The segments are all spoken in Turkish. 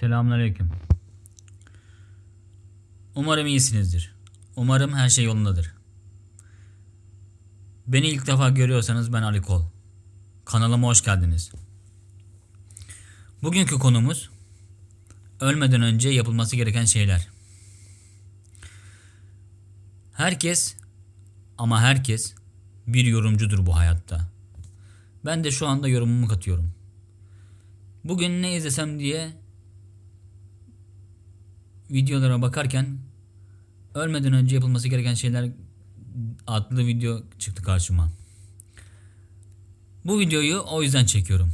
Selamünaleyküm. Umarım iyisinizdir. Umarım her şey yolundadır. Beni ilk defa görüyorsanız ben Ali Kol. Kanalıma hoş geldiniz. Bugünkü konumuz ölmeden önce yapılması gereken şeyler. Herkes ama herkes bir yorumcudur bu hayatta. Ben de şu anda yorumumu katıyorum. Bugün ne izlesem diye videolara bakarken ölmeden önce yapılması gereken şeyler adlı video çıktı karşıma. Bu videoyu o yüzden çekiyorum.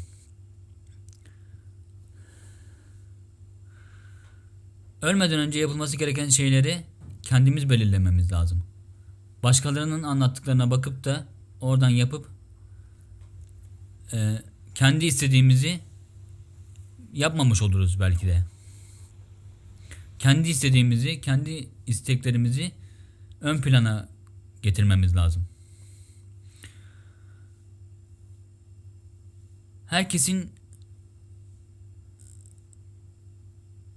Ölmeden önce yapılması gereken şeyleri kendimiz belirlememiz lazım. Başkalarının anlattıklarına bakıp da oradan yapıp e, kendi istediğimizi yapmamış oluruz belki de. Kendi istediğimizi, kendi isteklerimizi ön plana getirmemiz lazım. Herkesin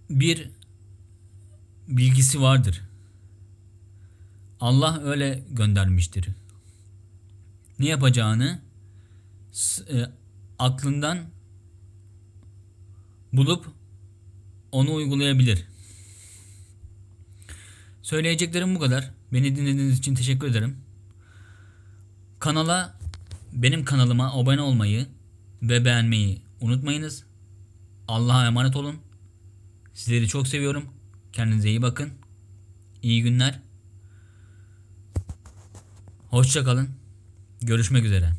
bir bilgisi vardır. Allah öyle göndermiştir. Ne yapacağını e, aklından bulup onu uygulayabilir. Söyleyeceklerim bu kadar. Beni dinlediğiniz için teşekkür ederim. Kanala benim kanalıma abone olmayı ve beğenmeyi unutmayınız. Allah'a emanet olun. Sizleri çok seviyorum. Kendinize iyi bakın. İyi günler. Hoşça kalın. Görüşmek üzere.